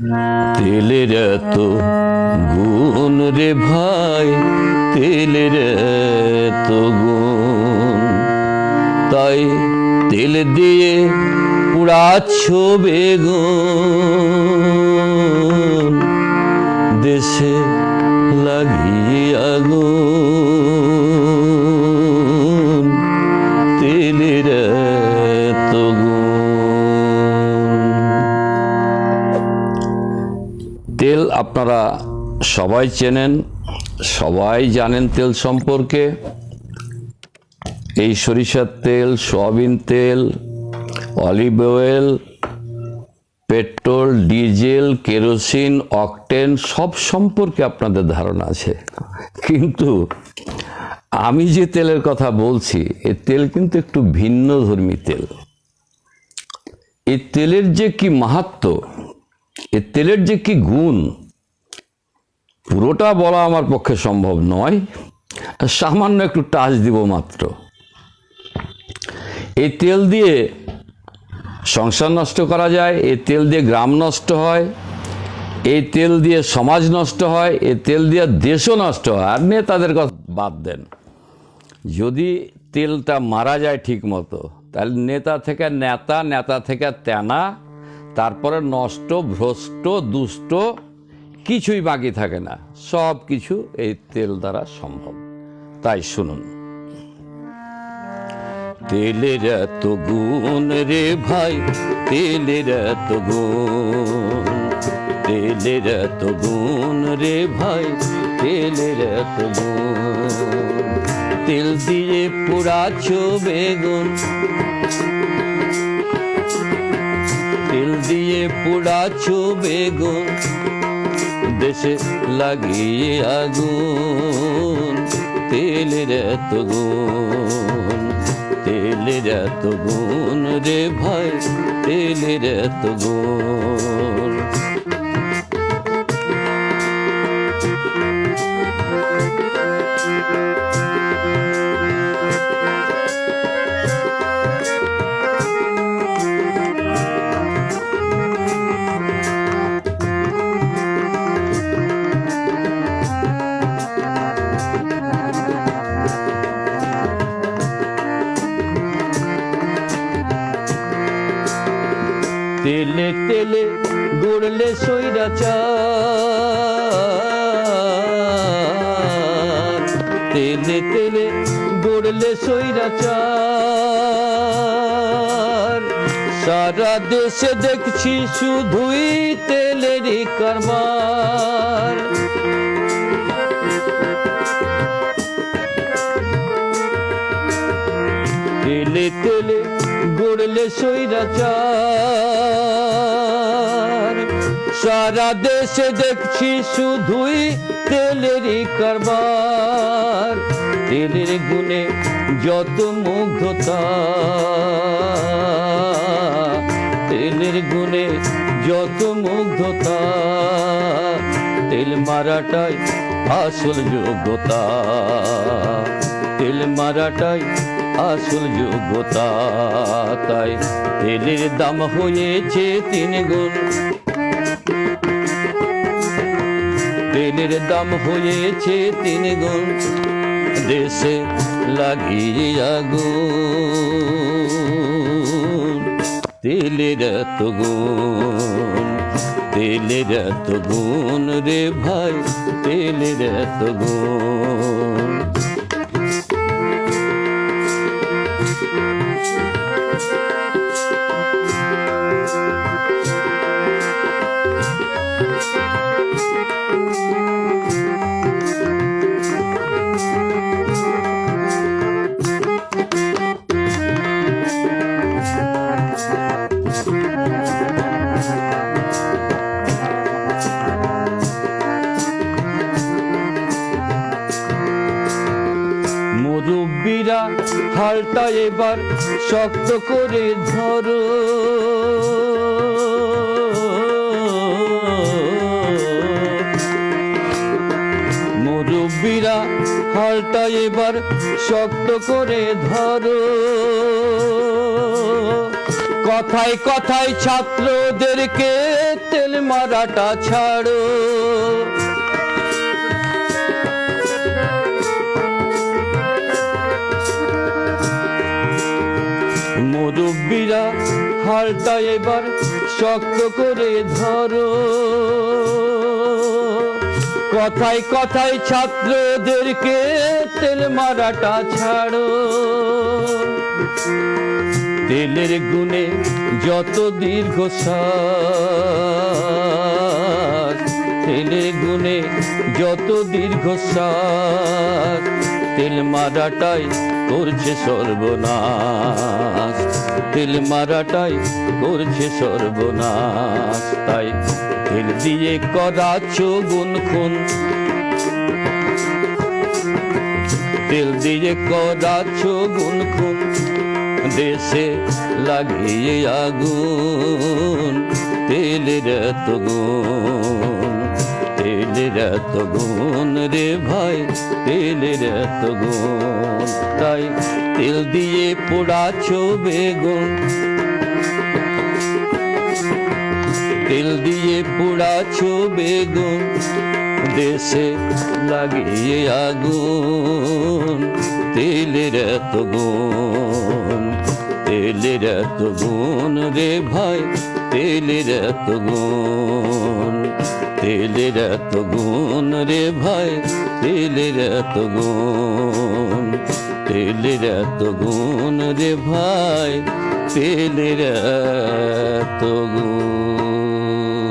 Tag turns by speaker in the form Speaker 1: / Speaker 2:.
Speaker 1: তেলের এত গুণ রে ভাই, তেলের এত গুণ। তাই তেল দিয়ে পুড়াচ্ছ বেগুন। দেশে লাগিয়ে আগুন। আপনারা সবাই চেনেন, সবাই জানেন তেল সম্পর্কে। এই সরিষার তেল, সয়াবিন তেল, olive oil, petrol, diesel, kerosene, octane, সব সম্পর্কে আপনাদের ধারণা আছে। কিন্তু আমি যে তেলের কথা বলছি, এ তেল কিন্তু একটু ভিন্ন ধর্মী তেল। এই তেলের যে কি মাহাত্ম এ তেলের যে কি গুণ, পুরোটা বলা আমার পক্ষে সম্ভব নয়। সামান্য একটু টাচ দিব মাত্র। এই তেল দিয়ে সংসার নষ্ট করা যায় এই তেল দিয়ে গ্রাম নষ্ট হয় এই তেল দিয়ে সমাজ নষ্ট হয় এই তেল দিয়ে দেশও নষ্ট হয়। আর নিয়ে তাদের কথা বাদ দেন। যদি তেলটা মারা যায় ঠিক মতো তাহলে নেতা থেকে নেতা নেতা থেকে তেনা তারপরে নষ্ট, ভ্রষ্ট, দুষ্ট, কিছুই বাকি থাকে না। সব কিছু এই তেল দ্বারা সম্ভব। তাই শুনুন। তেলের এত গুণ রে ভাই, তেলের এত গুণ, তেলের এত গুণ রে ভাই, তেলের এত গুণ। তেল দিয়ে পোড়াচ্ছ বেগুন দিয়ে পোড়াচ্ছ বেগুন দেশে লাগিয়ে আগুন, তেলের এত গুণ, তেলের এত গুণ রে ভাই, তেলের এত গুণ। সৈরাচার। তেলে তেলে গড়লে সৈরাচার। সারা দেশে দেখছি শুধুই তেলেরই কারবার। তেলে তেলে গড়লে সৈরাচার। সারা দেশে দেখছি শুধুই তেলেরই কারবার, তেলের গুণে যত মুগ্ধতা, তেলের গুণে যত মুগ্ধতা, তেল মারাটাই আসল যোগ্যতা, তেল মারাটাই আসল যোগ্যতা, তাই তেলের দাম হয়েছে তিন গুণ। তেলের দাম হয়েছে তিন গুণ, দেশে লাগিয়ে আগুন। তেলের এত গুণ তেলের এত গুণ রে ভাই তেলের এত গুণ। মুরব্বীরা হালটা এবার শক্ত করে ধরো। মুরব্বীরা হালটা এবার শক্ত করে ধরো। কথায় কথায় ছাত্রদেরকে তেল মারাটা ছাড়ো। মুরব্বীরা হালটা এবার শক্ত করে ধরো। কথায় কথায় ছাত্রদেরকে তেল মারাটা ছাড়ো। তেলের গুণে যত দীর্ঘ শ্বাস, তেলের গুণে যত দীর্ঘ শ্বাস, তেল মারাটাই করছে সর্বনাশ, তেল মারাটাই করছে সর্বনাশ, তাই তেল দিয়ে করাচ্ছ গুণ খুন। তেল দিয়ে করাচ্ছ গুণ খুন। দেশে লাগিয়ে আগুন, তেলের এত গুণ, তেলের এত রে ভাই, তেলের এত তাই তেল দিয়ে পোড়াচ্ছ বেগুন, তেল দিয়ে পোড়াচ্ছ বেগুন, দেশে লাগিয়ে আগুন, তেলের এত তেলের এত গুণ রে ভাই, তেলের এত গুণ। তেলের এত গুণ রে ভাই, তেলের এত গুণ। তেলের এত গুণ রে ভাই, তেলের এত গুণ।